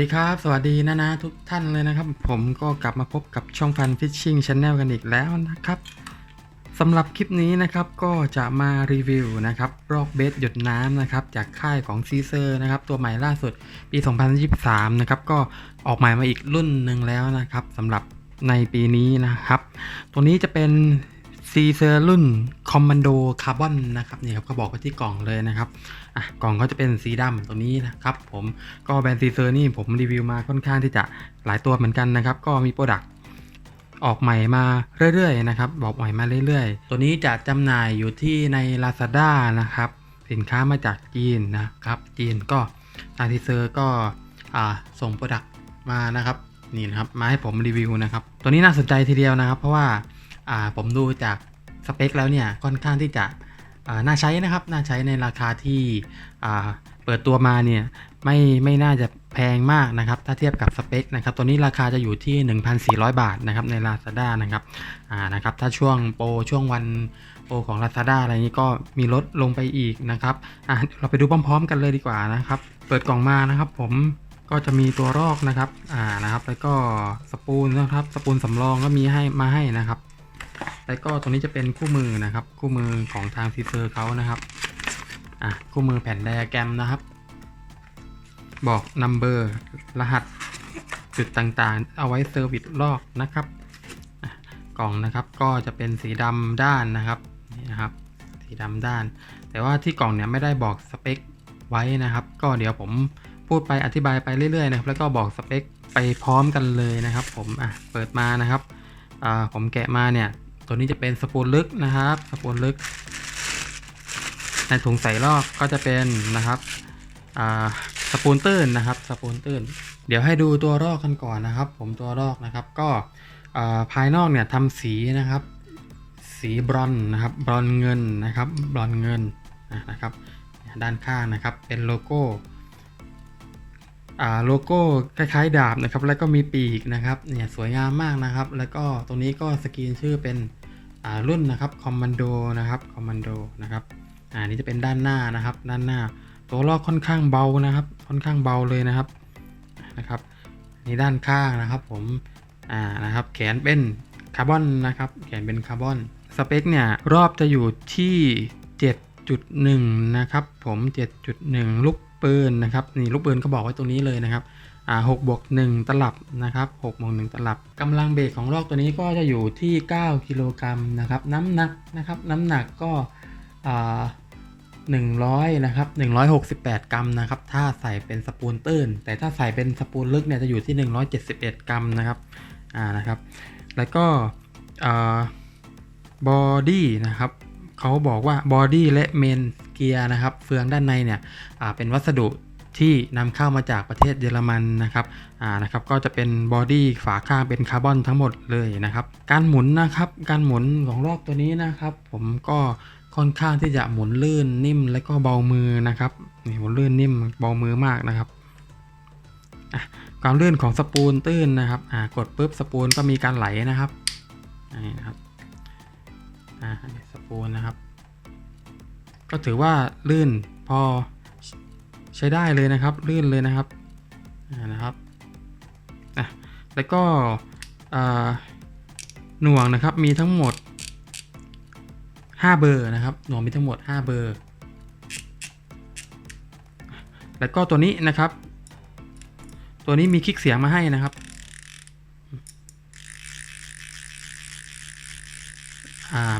ดีครับ สวัสดีนะนะทุกท่านเลยนะครับ ผมก็กลับมาพบกับช่องฟันฟิชชิ่งช n แนลกันอีกแล้วนะครับสำหรับคลิปนี้นะครับก็จะมารีวิวนะครับรอกเบสหยดน้ำนะครับจากค่ายของซีเซอร์นะครับตัวใหม่ล่าสุดปี 2023 นะครับก็ออกใหม่มาอีกรุ่นหนึ่งแล้วนะครับสำหรับในปีนี้นะครับ ตัวนี้จะเป็นซีเซอร์รุ่นคอมมานโดคาร์บอนนะครับนี่ครับเขาบอกไว้ที่กล่องเลยนะครับ อะกล่องก็จะเป็นสีดำตัวนี้นะครับผมก็แบรนด์ซีเซอร์นี่ผมรีวิวมาค่อนข้างที่จะหลายตัวเหมือนกันนะครับ ก็มีโปรดักต์ออกใหม่มาเรื่อยๆนะครับบอกใหม่มาเรื่อยๆ ตัวนี้จะจำหน่ายอยู่ที่ใน Lazada นะครับ สินค้ามาจากจีนนะครับ จีนก็ทางทีเซอร์ก็ส่งโปรดักต์มานะครับนี่นะครับมาให้ผมรีวิวนะครับ ตัวนี้น่าสนใจทีเดียวนะครับ เพราะว่าผมดูจากสเปคแล้วเนี่ยค่อนข้างที่จะ น่าใช้นะครับ น่าใช้ในราคาที่เปิดตัวมาเนี่ยไม่ไม่น่าจะแพงมากนะครับ ถ้าเทียบกับสเปคนะครับ ตัวนี้ราคาจะอยู่ที่ 1,400 บาทนะครับใน Lazada นะครับอ่านะครับ ถ้าช่วงโปรช่วงวันโปรของ Lazada อะไรนี้ก็มีลดลงไปอีกนะครับอะเราไปดูพร้อม ๆ กันเลยดีกว่านะครับ เปิดกล่องมานะครับ ผมก็จะมีตัวรอกนะครับอ่านะครับ แล้วก็สปูนนะครับ สปูนสำรองก็มีให้มาให้นะครับ แล้วก็ตัวนี้จะเป็นคู่มือนะครับ คู่มือของทางซีเซอร์เขานะครับอะคู่มือแผ่นไดอะแกรมนะครับ บอกนัมเบอร์รหัสจุดต่างๆ เอาไว้เซอร์วิสลอกนะครับกล่องนะครับก็จะเป็นสีดำด้านนะครับนี่นะครับสีดำด้าน แต่ว่าที่กล่องเนี่ยไม่ได้บอกสเปคไว้นะครับ ก็เดี๋ยวผมพูดไปอธิบายไปเรื่อยๆนะครับแล้วก็บอกสเปคไปพร้อมกันเลยนะครับ ผมอะเปิดมานะครับอ่าผมแกะมาเนี่ย ตัวนี้จะเป็นสปูลลึกนะครับ สปูลลึก ในถุงใส่ลอกก็จะเป็นนะครับสปูนตื้นนะครับ สปูนตื้น เดี๋ยวให้ดูตัวรอกกันก่อนนะครับ ผมตัวรอกนะครับ ก็ภายนอกเนี่ยทำสีนะครับ สีบรอนนะครับ บรอนเงินนะครับ บรอนเงินนะครับด้านข้างนะครับเป็นโลโก้โลโก้คล้ายๆดาบนะครับ แล้วก็มีปีกนะครับเนี่ยสวยงามมากนะครับ แล้วก็ตรงนี้ก็สกรีนชื่อเป็น รุ่นนะครับคอมมานโดนะครับคอมมานโดนะครับอ่านี่จะเป็นด้านหน้านะครับ ด้านหน้า ตัวลอกค่อนข้างเบานะครับ ค่อนข้างเบาเลยนะครับนะครับนี่ด้านข้างนะครับผมอ่านะครับแขนเป็นคาร์บอนนะครับแขนเป็นคาร์บอนสเปคเนี่ยรอบจะอยู่ที่ 7.1 นะครับผม 7.1 ลูกปืนนะครับนี่ลูกปืนก็บอกไว้ตรงนี้เลยนะครับ่า6บวก1ตลับนะครับ6บวก1ตลับกำลังเบรกของลอกตัวนี้ก็จะอยู่ที่ 9 กิโลกรัมนะครับน้ำหนักนะครับน้ำหนักก็อ่า100นะครับ168กรัมนะครับถ้าใส่เป็นสปูนตื้น แต่ถ้าใส่เป็นสปูนลึกเนี่ยจะอยู่ที่171กรัมนะครับอ่านะครับ แล้วก็บอดี้นะครับเขาบอกว่าบอดี้และเมนเกียร์นะครับเฟืองด้านในเนี่ยเป็นวัสดุ ที่นำเข้ามาจากประเทศเยอรมันนะครับอ่านะครับก็จะเป็นบอดี้ฝาข้างเป็นคาร์บอนทั้งหมดเลยนะครับ การหมุนนะครับการหมุนของลอกตัวนี้นะครับ ผมก็ค่อนข้างที่จะหมุนลื่นนิ่มและก็เบามือนะครับนี่หมุนลื่นนิ่มเบามือมากนะครับความลื่นของสปูลตื้นนะครับอ่ากดปุ๊บสปูลก็มีการไหลนะครับนี่นะครับอ่าสปูลนะครับ ก็ถือว่าลื่นพอ ใช้ได้เลยนะครับลื่นเลยนะครับนะครับอะแล้วก็หน่วงนะครับมีทั้งหมด 5 เบอร์นะครับหน่วงมีทั้งหมด 5 เบอร์ แล้วก็ตัวนี้นะครับ ตัวนี้มีคลิกเสียงมาให้นะครับ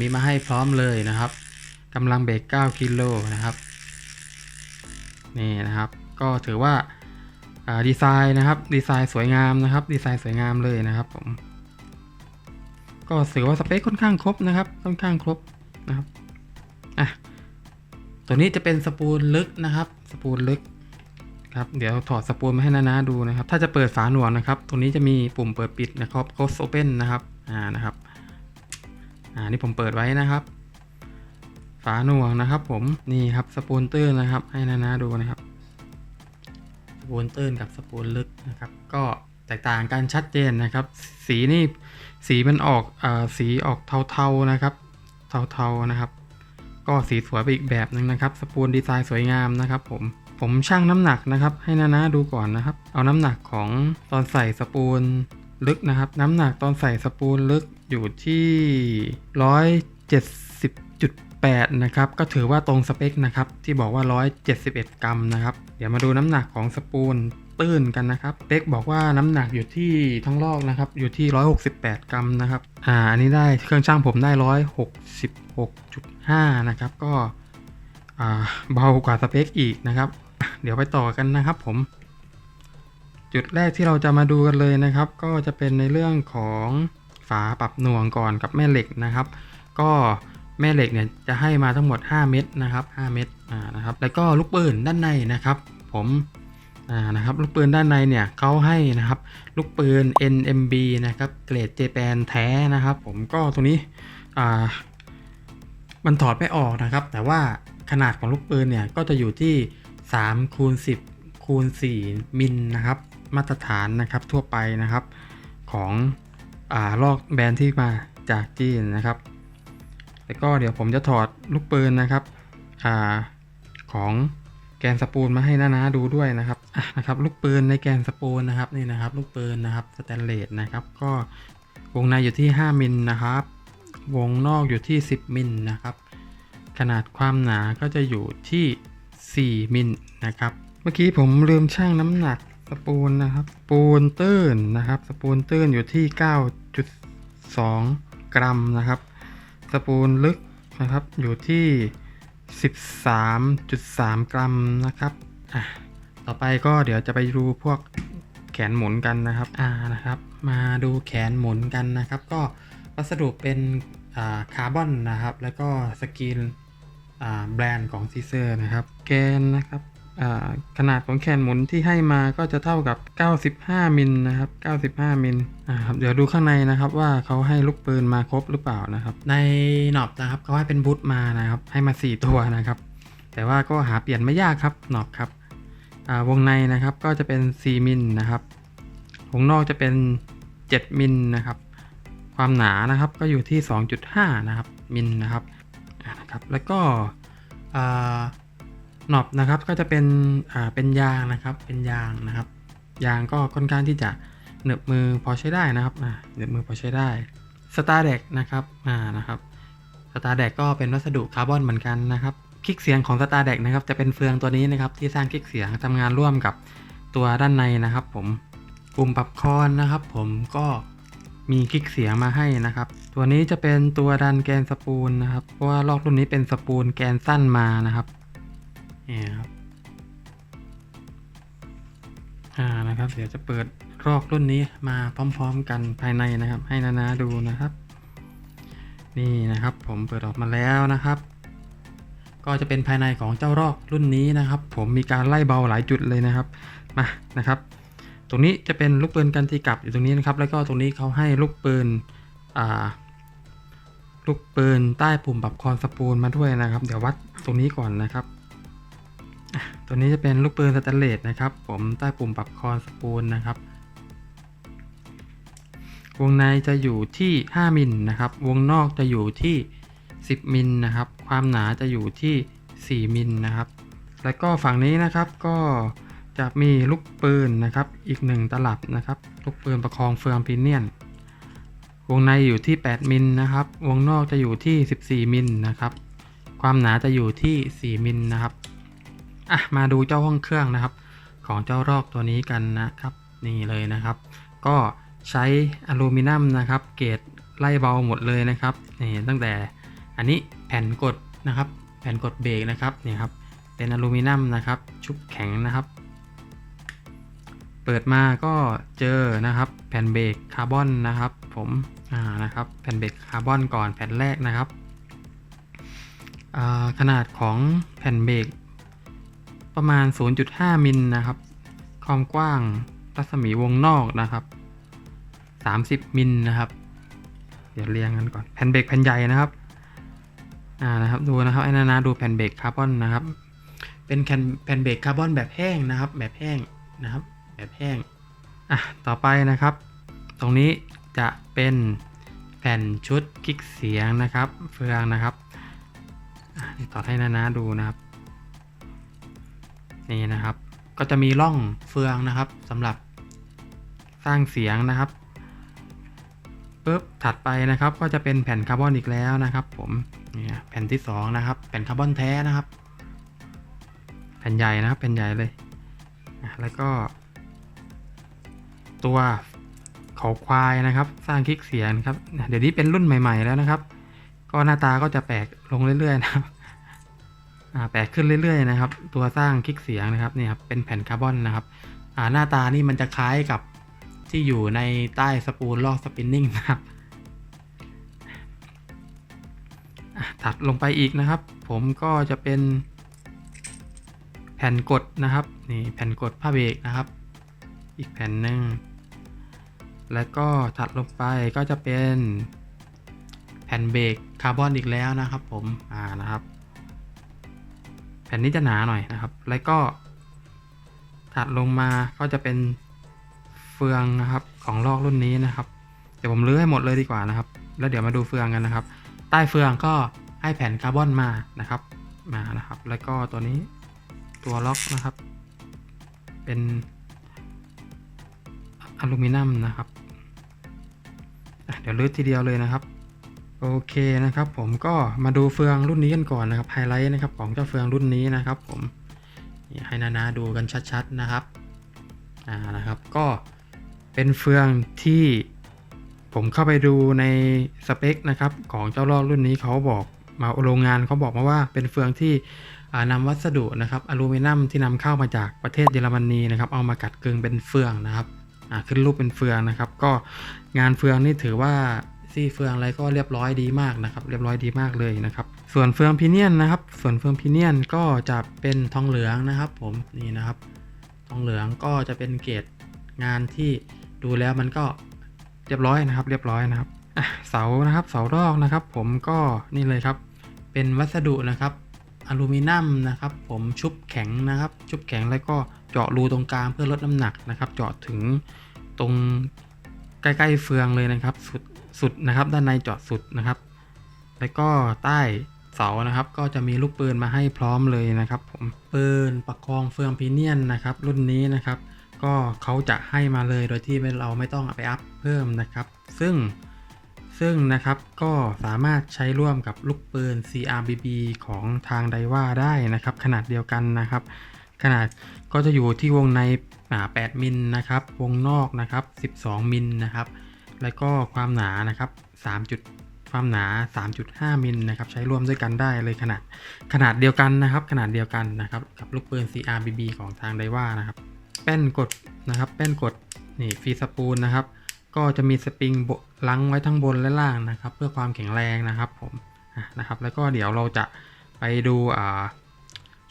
มีมาให้พร้อมเลยนะครับกำลังเบรก9กิโลนะครับ นี่นะครับ ก็ถือว่าดีไซน์นะครับ ดีไซน์สวยงามนะครับ ดีไซน์สวยงามเลยนะครับผม ก็ถือว่าสเปคค่อนข้างครบนะครับ ค่อนข้างครบนะครับอะตัวนี้จะเป็นสปูลลึกนะครับ สปูลลึกครับเดี๋ยวถอดสปูลมาให้นานาดูนะครับ ถ้าจะเปิดฝาหนวดนะครับ ตรงนี้จะมีปุ่มเปิดปิดนะครับ close open นะครับ อ่า นะครับ อ่า นี่ผมเปิดไว้นะครับ ฝาหน่วงนะครับ ผมนี่ครับสปูนตื้นนะครับ ให้นานาดูนะครับ สปูนตื้นกับสปูนลึกนะครับ ก็แตกต่างกันชัดเจนนะครับ สีนี่สีมันออกอสีออกเทาๆนะครับ เทาๆนะครับ ก็สีสวยไปอีกแบบหนึ่งนะครับ สปูนดีไซน์สวยงามนะครับ ผมผมชั่งน้ำหนักนะครับ ให้นานาดูก่อนนะครับ เอาน้ำหนักของตอนใส่สปูนลึกนะครับ น้ำหนักตอนใส่สปูนลึกอยู่ที่ร้อยเจ็ดสิบจุด แปดนะครับ ก็ถือว่าตรงสเปคนะครับ ที่บอกว่า 171 กรัมนะครับ เดี๋ยวมาดูน้ำหนักของสปูนตื้นกันนะครับเป๊กบอกว่าน้ำหนักอยู่ที่ทั้งลอกนะครับ อยู่ที่ 168 กรัมนะครับ อ่า อันนี้ได้เครื่องช่างผมได้ 166.5 นะครับ ก็อ่าเบากว่าสเปคอีกนะครับ เดี๋ยวไปต่อกันนะครับผม จุดแรกที่เราจะมาดูกันเลยนะครับ ก็จะเป็นในเรื่องของฝาปรับหน่วงก่อนกับแม่เหล็กนะครับ ก็ แม่เหล็กเนี่ยจะให้มาทั้งหมด 5 เม็ดนะครับ 5 เม็ดอ่านะครับแล้วก็ลูกปืนด้านในนะครับ ผมอ่านะครับลูกปืนด้านในเนี่ยเขาให้นะครับลูกปืน NMB นะครับเกรดเจแปนแท้นะครับ ผมก็ตรงนี้อ่ามันถอดไม่ออกนะครับ แต่ว่าขนาดของลูกปืนเนี่ยก็จะอยู่ที่3คูณ10คูณ4มิลนะครับมาตรฐานนะครับทั่วไปนะครับของอ่าลอกแบรนด์ที่มาจากจีนนะครับ แล้วก็เดี๋ยวผมจะถอดลูกปืนนะครับอของแกนสปูลมาให้นานาดูด้วยนะครับะนะครับลูกปืนในแกนสปูลนะครับนี่นะครับ ลูกปืนนะครับสแตนเลสนะครับ ก็วงในอยู่ที่ 5มิลนะครับ วงนอกอยู่ที่ 10มิลนะครับ ขนาดความหนาก็จะอยู่ที่ 4มิลนะครับ เมื่อกี้ผมลืมชั่งน้ำหนักสปูลนะครับสปูลตื้นนะครับ สปูลตื้นอยู่ที่ 9.2 กรัมนะครับ สปูลลึกนะครับ อยู่ที่ 13.3 กรัมนะครับอะต่อไปก็เดี๋ยวจะไปดูพวกแขนหมุนกันนะครับอ่านะครับ มาดูแขนหมุนกันนะครับ ก็วัสดุเป็นอ่าคาร์บอนนะครับ แล้วก็สกรีนอ่าแบรนด์ของซีเซอร์นะครับ แกนนะครับ ขนาดของแขนหมุนที่ให้มาก็จะเท่ากับ 95มิลนะครับ 95มิลอ่าครับเดี๋ยวดูข้างในนะครับว่าเขาให้ลูกปืนมาครบหรือเปล่านะครับ ในหนอบนะครับเขาให้เป็นบูทมานะครับ ให้มา 4 ตัวนะครับ แต่ว่าก็หาเปลี่ยนไม่ยากครับหนอบครับอ่าวงในนะครับก็จะเป็น 4มิลนะครับวงนอกจะเป็น 7มิลนะครับ ความหนานะครับก็อยู่ที่ 2.5 นะครับมิลนะครับนะครับ แล้วก็อ่า หนอบนะครับก็จะเป็นอ่าเป็นยางนะครับ เป็นยางนะครับ ยางก็ค่อนข้างที่จะเหนืบมือพอใช้ได้นะครับอ่าเหนืบมือพอใช้ได้สตาร์เด็กนะครับอ่านะครับสตาร์เด็กก็เป็นวัสดุคาร์บอนเหมือนกันนะครับคลิกเสียงของสตาร์เด็กนะครับจะเป็นเฟืองตัวนี้นะครับที่สร้างคลิกเสียงทำงานร่วมกับตัวด้านในนะครับ ผมปุ่มปรับคอนนะครับ ผมก็มีคลิกเสียงมาให้นะครับ ตัวนี้จะเป็นตัวดันแกนสปูลนะครับเพราะว่าลอกรุ่นนี้เป็นสปูลแกนสั้นมานะครับ นี่ครับอ่านะครับ เดี๋ยวจะเปิดรอกรุ่นนี้มาพร้อมๆกันภายในนะครับ ให้นานาดูนะครับ นี่นะครับผมเปิดออกมาแล้วนะครับ ก็จะเป็นภายในของเจ้ารอกรุ่นนี้นะครับ ผมมีการไล่เบาหลายจุดเลยนะครับมานะครับ ตรงนี้จะเป็นลูกปืนกันตีกลับอยู่ตรงนี้นะครับ แล้วก็ตรงนี้เขาให้ลูกปืนอ่าลูกปืนใต้ปุ่มปรับคอนสปูลมาด้วยนะครับ เดี๋ยววัดตรงนี้ก่อนนะครับ ตัวนี้จะเป็นลูกปืนสแตนเลสนะครับ ผมใต้ปุ่มปรับคอนสปูลนะครับวงในจะอยู่ที่ 5มิลนะครับ วงนอกจะอยู่ที่ 10มิลนะครับ ความหนาจะอยู่ที่ 4มิลนะครับ แล้วก็ฝั่งนี้นะครับก็จะมีลูกปืนนะครับ อีก 1 ตลับนะครับ ลูกปืนประคองเฟืองพิเนียน วงในอยู่ที่ 8มิลนะครับ วงนอกจะอยู่ที่ 14มิลนะครับ ความหนาจะอยู่ที่ 4มิลนะครับ อะมาดูเจ้าห้องเครื่องนะครับ ของเจ้ารอกตัวนี้กันนะครับนี่เลยนะครับ ก็ใช้อลูมิเนียมนะครับ เกรดไล่เบาหมดเลยนะครับนี่ตั้งแต่อันนี้แผ่นกดนะครับ แผ่นกดเบรกนะครับนี่ครับเป็นอลูมิเนียมนะครับ ชุบแข็งนะครับ เปิดมาก็เจอนะครับ แผ่นเบรกคาร์บอนนะครับ ผมอ่านะครับแผ่นเบรกคาร์บอนก่อนแผ่นแรกนะครับขนาดของแผ่นเบรก ประมาณ 0.5 มิลนะครับ ความกว้างรัศมีวงนอกนะครับ 30 มิลนะครับ เดี๋ยวเรียงกันก่อน แผ่นเบรกแผ่นใหญ่นะครับ อ่า นะครับ ดูนะครับไอ้นานาดูแผ่นเบรกคาร์บอนนะครับ เป็นแผ่นแผ่นเบรกคาร์บอนแบบแห้งนะครับ แบบแห้งนะครับ แบบแห้ง อะ ต่อไปนะครับ ตรงนี้จะเป็นแผ่นชุดคลิกเสียงนะครับ เฟืองนะครับอะต่อให้นานาดูนะครับ นี่นะครับ ก็จะมีร่องเฟืองนะครับสำหรับสร้างเสียงนะครับปุ๊บถัดไปนะครับก็จะเป็นแผ่นคาร์บอนอีกแล้วนะครับ ผมนี่แผ่นที่สองนะครับ แผ่นคาร์บอนแท้นะครับ แผ่นใหญ่นะครับแผ่นใหญ่เลยแล้วก็ ตัวเขาควายนะครับ สร้างคลิกเสียงครับ เดี๋ยวนี้เป็นรุ่นใหม่ ๆ แล้วนะครับ ก็หน้าตาก็จะแปลกลงเรื่อยๆนะครับ แปลกขึ้นเรื่อยๆนะครับ ตัวสร้างคลิกเสียงนะครับนี่ครับเป็นแผ่นคาร์บอนนะครับหน้าตานี่มันจะคล้ายกับที่อยู่ในใต้สปูลลอกสปินนิ่งนะครับถัดลงไปอีกนะครับ ผมก็จะเป็น แผ่นกดนะครับนี่แผ่นกดผ้าเบรกนะครับ อีกแผ่นหนึ่งแล้วก็ถัดลงไปก็จะเป็น แผ่นเบรกคาร์บอนอีกแล้วนะครับ ผมอ่านะครับ ผ่นนี้จะหนาหน่อยนะครับ แล้วก็ ถัดลงมาก็จะเป็นเฟืองนะครับของลอกรุ่นนี้นะครับเดี๋ยวผมลื้อให้หมดเลยดีกว่านะครับ แล้วเดี๋ยวมาดูเฟืองกันนะครับ ใต้เฟืองก็ให้แผ่นคาร์บอนมานะครับ มานะครับ แล้วก็ตัวนี้ตัวล็อกนะครับ เป็นอลูมิเนียมนะครับเดี๋ยวลื้อทีเดียวเลยนะครับ โอเคนะครับผมก็มาดูเฟืองรุ่นนี้กันก่อนนะครับไฮไลท์นะครับของเจ้าเฟืองรุ่นนี้นะครับผมให้นานาดูกันชัดๆนะครับอ่านะครับก็เป็นเฟืองที่ผมเข้าไปดูในสเปคนะครับของเจ้าลอกรุ่นนี้เขาบอกมาโรงงานเขาบอกมาว่าเป็นเฟืองที่อ่านำวัสดุนะครับอลูมิเนียมที่นำเข้ามาจากประเทศเยอรมนีนะครับเอามากัดกึงเป็นเฟืองนะครับขึ้นรูปเป็นเฟืองนะครับ ก็งานเฟืองนี่ถือว่า ซี่เฟืองอะไรก็เรียบร้อยดีมากนะครับ เรียบร้อยดีมากเลยนะครับ ส่วนเฟืองพิเนียนนะครับ ส่วนเฟืองพิเนียนก็จะเป็นทองเหลืองนะครับ ผมนี่นะครับ ทองเหลืองก็จะเป็นเกรดงานที่ดูแล้วมันก็เรียบร้อยนะครับ เรียบร้อยนะครับเสานะครับเสารอกนะครับ ผมก็นี่เลยครับ เป็นวัสดุนะครับอลูมิเนียมนะครับ ผมชุบแข็งนะครับ ชุบแข็งแล้วก็เจาะรูตรงกลางเพื่อลดน้ำหนักนะครับ เจาะถึงตรงใกล้ๆเฟืองเลยนะครับ สุด สุดนะครับ ด้านในจาะสุดนะครับ แล้วก็ใต้เสานะครับ ก็จะมีลูกปืนมาให้พร้อมเลยนะครับ ผมปืนประคองเฟืองพีเนียนนะครับ รุ่นนี้นะครับ ก็เขาจะให้มาเลยโดยที่เราไม่ต้องไปอัพเพิ่มนะครับ ซึ่งซึ่งนะครับก็สามารถใช้ร่วมกับลูกปืน CRBB ของทางไดว่าได้นะครับ ขนาดเดียวกันนะครับ ขนาดก็จะอยู่ที่วงใน 8 มิลนะครับ วงนอกนะครับ 12 มิลนะครับ แล้วก็ความหนานะครับ3จุดความหนา 3.5 มิลนะครับใช้ร่วมด้วยกันได้เลยขนาดขนาดเดียวกันนะครับ ขนาดเดียวกันนะครับกับลูกปืน CRBB ของทางไดว่านะครับแป้นกดนะครับ แป้นกดนี่ฟีสปูลนะครับ ก็จะมีสปริงโบลังไว้ทั้งบนและล่างนะครับ เพื่อความแข็งแรงนะครับผมนะครับ แล้วก็เดี๋ยวเราจะไปดู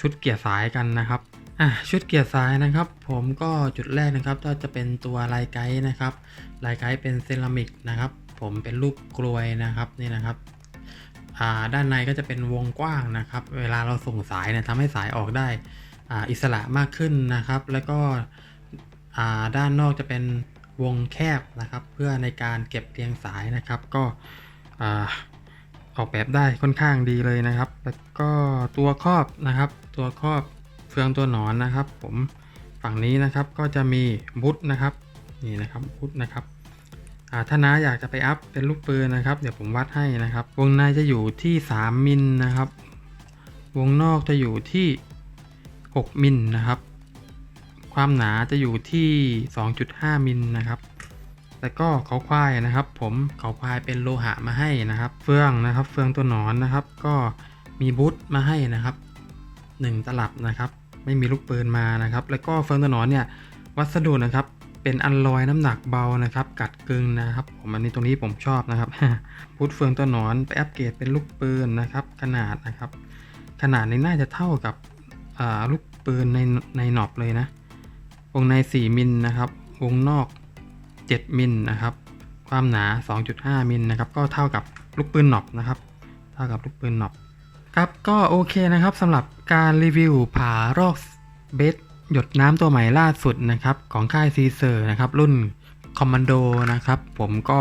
ชุดเกียร์สายกันนะครับ อะชุดเกียร์สายนะครับ ผมก็จุดแรกนะครับก็จะเป็นตัวลายไกด์นะครับลายไกด์เป็นเซรามิกนะครับ ผมเป็นรูปกลวยนะครับนี่นะครับอ่าด้านในก็จะเป็นวงกว้างนะครับ เวลาเราส่งสายเนี่ยทำให้สายออกได้อ่าอิสระมากขึ้นนะครับ แล้วก็อ่าด้านนอกจะเป็นวงแคบนะครับ เพื่อในการเก็บเรียงสายนะครับ ก็อ่าออกแบบได้ค่อนข้างดีเลยนะครับ แล้วก็ตัวครอบนะครับ ตัวครอบ เฟืองตัวหนอนนะครับ ผมฝั่งนี้นะครับก็จะมีบุตนะครับนี่นะครับบุตนะครับถ้าน้าอยากจะไปอัพเป็นลูกปืนนะครับ เดี๋ยวผมวัดให้นะครับ วงในจะอยู่ที่ 3มิลนะครับ วงนอกจะอยู่ที่ 6มิลนะครับ ความหนาจะอยู่ที่ 2.5มิลนะครับแล้วก็เขาควายนะครับ ผมเขาควายเป็นโลหะมาให้นะครับ เฟืองนะครับ เฟืองตัวหนอนนะครับ ก็มีบูทมาให้นะครับ 1 ตลับนะครับ ไม่มีลูกปืนมานะครับ แล้วก็เฟืองตัวหนอนเนี่ยวัสดุนะครับเป็นอัลลอยน้ำหนักเบานะครับ กัดกึงนะครับผมอันนี้ตรงนี้ผมชอบนะครับพุทเฟืองตัวหนอนไปอัปเกรดเป็นลูกปืนนะครับ ขนาดนะครับ ขนาดนี้น่าจะเท่ากับลูกปืนในในหนอบเลยนะ วงใน 4 มิลนะครับ วงนอก 7 มิลนะครับ ความหนา 2.5 มิลนะครับ ก็เท่ากับลูกปืนหนอบนะครับ เท่ากับลูกปืนหนอบ ครับก็โอเคนะครับสำหรับการรีวิวผารอกเบสหยดน้ำตัวใหม่ล่าสุดนะครับของค่ายซีเซอร์นะครับรุ่นคอมมานโดนะครับผมก็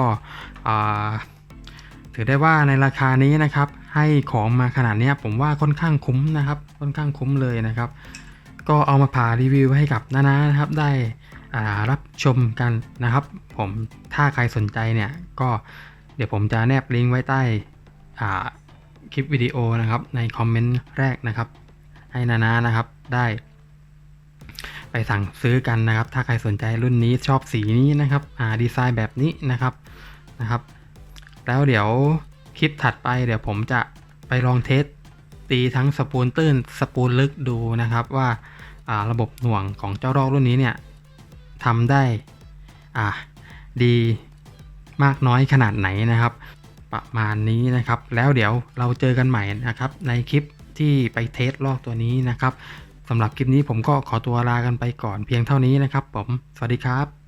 ถือได้ว่าในราคานี้นะครับให้ของมาขนาดเนี้ยผมว่าค่อนข้างคุ้มนะครับค่อนข้างคุ้มเลยนะครับ ก็เอามาผ่ารีวิวให้กับนานานะครับได้รับชมกันนะครับ ผมถ้าใครสนใจเนี่ยก็เดี๋ยวผมจะแนบลิงก์ไว้ใต้ คลิปวิดีโอนะครับในคอมเมนต์แรกนะครับ ให้นานานะครับได้ไปสั่งซื้อกันนะครับ ถ้าใครสนใจรุ่นนี้ชอบสีนี้นะครับอ่าดีไซน์แบบนี้นะครับนะครับ แล้วเดี๋ยวคลิปถัดไปเดี๋ยวผมจะไปลองเทสตีทั้งสปูลตื้นสปูลลึกดูนะครับว่าอ่าระบบหน่วงของเจ้ารอกรุ่นนี้เนี่ยทำได้อ่าดีมากน้อยขนาดไหนนะครับ ประมาณนี้นะครับ แล้วเดี๋ยวเราเจอกันใหม่นะครับ ในคลิปที่ไปเทสลอกตัวนี้นะครับสำหรับคลิปนี้ผมก็ขอตัวลากันไปก่อนเพียงเท่านี้นะครับผม สวัสดีครับ